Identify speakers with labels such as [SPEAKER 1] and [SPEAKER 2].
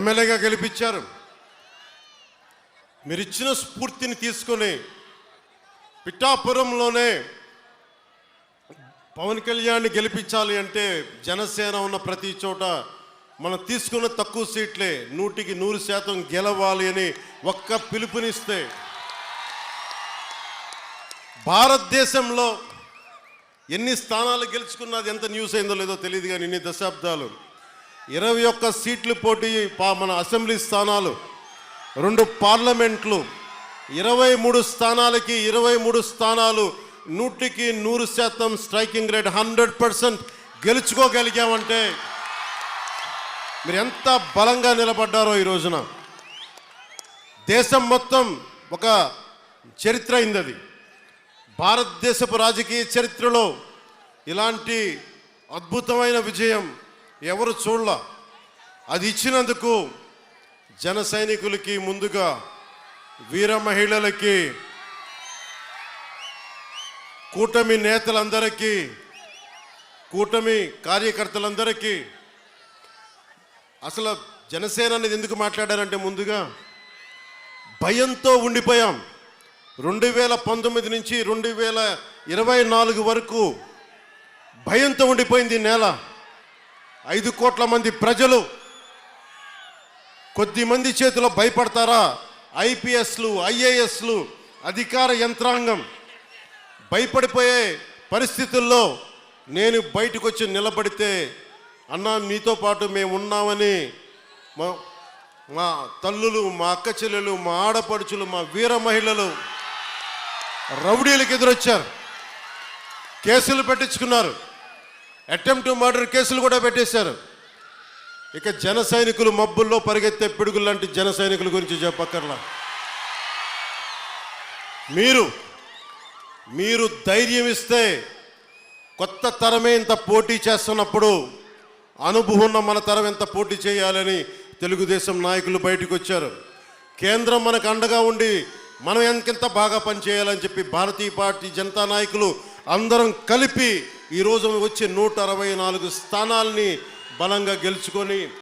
[SPEAKER 1] ఎమ్మెల్యేగా గెలిపించారు. మీరు ఇచ్చిన స్ఫూర్తిని తీసుకొని పిఠాపురంలోనే పవన్ కళ్యాణ్ గెలిపించాలి అంటే జనసేన ఉన్న ప్రతి చోట మనం తీసుకున్న తక్కువ సీట్లే నూటికి నూరు శాతం గెలవాలి అని ఒక్క పిలుపునిస్తే భారతదేశంలో ఎన్ని స్థానాలు గెలుచుకున్నది ఎంత న్యూస్ అయిందో లేదో తెలియదు కానీ ఇన్ని దశాబ్దాలు ఇరవై ఒక్క సీట్లు పోటీ మన అసెంబ్లీ స్థానాలు రెండు పార్లమెంట్లు ఇరవై మూడు స్థానాలకి ఇరవై మూడు స్థానాలు నూటికి నూరు శాతం స్ట్రైకింగ్ రేట్ హండ్రెడ్ పర్సెంట్ గెలుచుకోగలిగామంటే మీరు ఎంత బలంగా నిలబడ్డారో ఈ రోజున. దేశం మొత్తం ఒక చరిత్ర అయింది అది భారతదేశపు రాజకీయ చరిత్రలో ఇలాంటి అద్భుతమైన విజయం ఎవరు చూడలా? అది ఇచ్చినందుకు జన సైనికులకి ముందుగా వీర మహిళలకి కూటమి నేతలందరికీ కూటమి కార్యకర్తలందరికీ అసలు జనసేన అనేది ఎందుకు మాట్లాడారంటే ముందుగా భయంతో ఉండిపోయాం. రెండు వేల పంతొమ్మిది నుంచి రెండు వేల ఇరవై నాలుగు వరకు భయంతో ఉండిపోయింది ఈ నేల. ఐదు కోట్ల మంది ప్రజలు కొద్ది మంది చేతిలో భయపడతారా? ఐపీఎస్లు ఐఏఎస్లు అధికార యంత్రాంగం భయపడిపోయే పరిస్థితుల్లో నేను బయటకు వచ్చి నిలబడితే అన్నా మీతో పాటు మేము ఉన్నామని మా మా తల్లులు మా అక్క చెల్లెలు మా ఆడపడుచులు మా వీర మహిళలు రౌడీలకు ఎదురొచ్చారు. కేసులు పెట్టించుకున్నారు. అటెంప్ట్ మర్డర్ కేసులు కూడా పెట్టేశారు. ఇక జన సైనికులు మబ్బుల్లో పరిగెత్తే పిడుగులు లాంటి జన సైనికుల గురించి చెప్పక్కర్లా. మీరు మీరు ధైర్యం ఇస్తే కొత్త తరమే ఇంత పోటీ చేస్తున్నప్పుడు అనుభవం ఉన్న మన తరం ఎంత పోటీ చేయాలని తెలుగుదేశం నాయకులు బయటకు వచ్చారు. కేంద్రం మనకు అండగా ఉండి మనం ఎంతకింత బాగా పనిచేయాలని చెప్పి భారతీయ పార్టీ జనతా నాయకులు అందరం కలిపి ఈరోజు వచ్చే నూట అరవై నాలుగు స్థానాల్ని బలంగా గెలుచుకొని